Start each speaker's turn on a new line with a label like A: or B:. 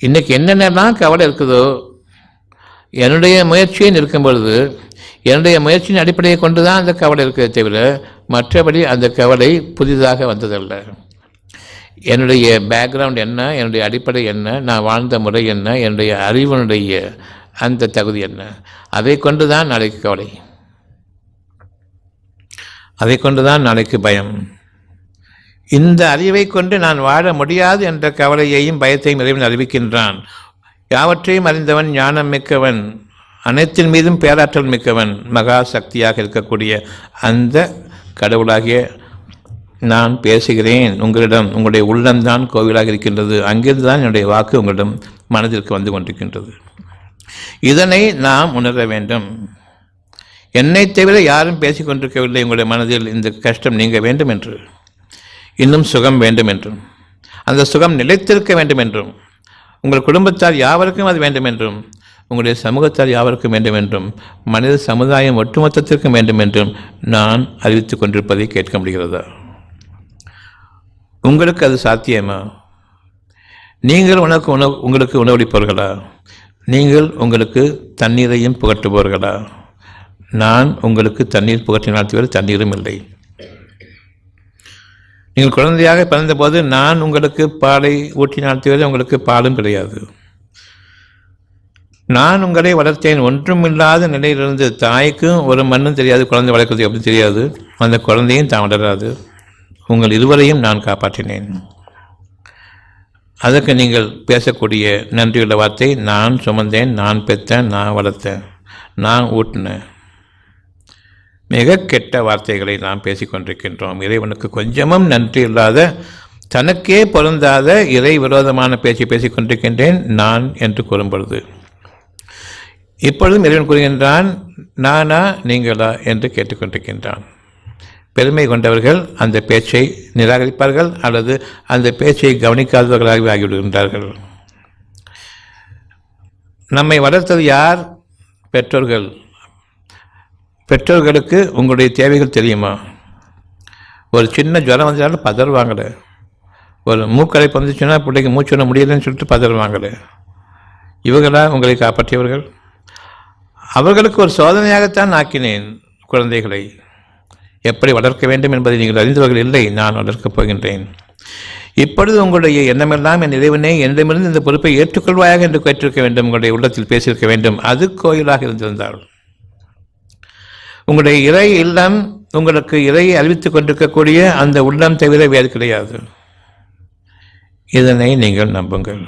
A: இன்றைக்கி என்னென்னலாம் கவலை இருக்குதோ என்னுடைய முயற்சியை நிற்கும் பொழுது என்னுடைய முயற்சியின் அடிப்படையை கொண்டு தான் அந்த கவலை இருக்கிறத தவிர மற்றபடி அந்த கவலை புதிதாக வந்ததல்ல. என்னுடைய பேக்ரவுண்ட் என்ன என்னுடைய அடிப்படை என்ன நான் வாழ்ந்த முறை என்ன என்னுடைய அறிவனுடைய அந்த தகுதி என்ன அதை கொண்டு தான் நாளைக்கு கவலை. அதை கொண்டு தான் நாளைக்கு பயம். இந்த அறிவை கொண்டு நான் வாழ முடியாது என்ற கவலையையும் பயத்தையும் இறைவன் அறிவிக்கின்றான். யாவற்றையும் அறிந்தவன் ஞானம் மிக்கவன் அனைத்தின் மீதும் பேராற்றல் மிக்கவன் மகா சக்தியாக இருக்கக்கூடிய அந்த கடவுளாகிய நான் பேசுகிறேன். உங்களிடம் உங்களுடைய உள்ளம்தான் கோவிலாக இருக்கின்றது. அங்கிருந்து தான் என்னுடைய வாக்கு உங்களிடம் மனதிற்கு வந்து கொண்டிருக்கின்றது. இதனை நாம் உணர வேண்டும். என்னை தவிர யாரும் பேசிக்கொண்டிருக்கவில்லை உங்களுடைய மனதில் இந்த கஷ்டம் நீங்க வேண்டும் என்று. இன்னும் சுகம் வேண்டும் என்றும் அந்த சுகம் நிலைத்திருக்க வேண்டும் என்றும் உங்கள் குடும்பத்தார் யாவருக்கும் அது வேண்டும் என்றும் உங்களுடைய சமூகத்தார் யாவருக்கும் வேண்டும் என்றும் மனித சமுதாயம் ஒட்டுமொத்தத்திற்கும் வேண்டும் என்றும் நான் அறிவித்துக் கொண்டிருப்பதை கேட்க முடிகிறதா? உங்களுக்கு அது சாத்தியமா? நீங்கள் உனக்கு உணவு உங்களுக்கு உணவளிப்பவர்களா? நீங்கள் உங்களுக்கு தண்ணீரையும் புகட்டுபவர்களா? நான் உங்களுக்கு தண்ணீர் புகட்டினால் தவிர தண்ணீரும் இல்லை. நீங்கள் குழந்தையாக பிறந்தபோது நான் உங்களுக்கு பாலை ஊட்டி நடத்தியது உங்களுக்கு பாலும் கிடையாது. நான் உங்களை வளர்த்தேன். ஒன்றுமில்லாத நிலையிலிருந்து தாய்க்கும் ஒரு மண்ணும் தெரியாது. குழந்தை வளர்க்குறது எப்படி தெரியாது? அந்த குழந்தையும் தான் வளராது. உங்கள் இருவரையும் நான் காப்பாற்றினேன். அதற்கு நீங்கள் பேசக்கூடிய நன்றியுள்ள வார்த்தை நான் சுமந்தேன் நான் பெற்றேன் நான் வளர்த்தேன் நான் ஊட்டினேன். மிக கெட்ட வார்த்தைகளை நாம் பேசிக்கொண்டிருக்கின்றோம். இறைவனுக்கு கொஞ்சமும் நன்றி இல்லாத தனக்கே பொருந்தாத இறை விரோதமான பேச்சை பேசிக்கொண்டிருக்கின்றேன் நான் என்று கூறும் பொழுது இப்பொழுதும் இறைவன் கூறுகின்றான் நானா நீங்களா? என்று கேட்டுக்கொண்டிருக்கின்றான். பெருமை கொண்டவர்கள் அந்த பேச்சை நிராகரிப்பார்கள் அல்லது அந்த பேச்சை கவனிக்காதவர்களாகவே ஆகிவிடுகின்றார்கள். நம்மை வளர்த்தது யார்? பெற்றோர்கள். பெற்றோர்களுக்கு உங்களுடைய தேவைகள் தெரியுமா? ஒரு சின்ன ஜுரம் வந்தாலும் பதறுவாங்களே ஒரு மூக்கடைப்பு வந்துச்சுன்னா பிள்ளைக்கு மூச்சு விட முடியலன்னு சொல்லிட்டு பதறுவாங்களே இவர்களா உங்களை காப்பாற்றியவர்கள்? அவர்களுக்கு ஒரு சோதனையாகத்தான் ஆக்கினேன் குழந்தைகளை. எப்படி வளர்க்க வேண்டும் என்பதை நீங்கள் அறிந்தவர்கள் இல்லை நான் வளர்க்கப் போகின்றேன். இப்பொழுது உங்களுடைய எண்ணமெல்லாம் என் இறைவனே என்னிடமிருந்து இந்த பொறுப்பை ஏற்றுக்கொள்வாயாக என்று கேட்டிருக்க வேண்டும் உங்களுடைய உள்ளத்தில் பேசியிருக்க வேண்டும். அது கோயிலாக இருந்திருந்தால். உங்களுடைய இறை இல்லம் உங்களுக்கு இறையை அறிவித்துக் கொண்டிருக்கக்கூடிய அந்த உள்ளம் தவிர வேறு கிடையாது. இதனை நீங்கள் நம்புங்கள்.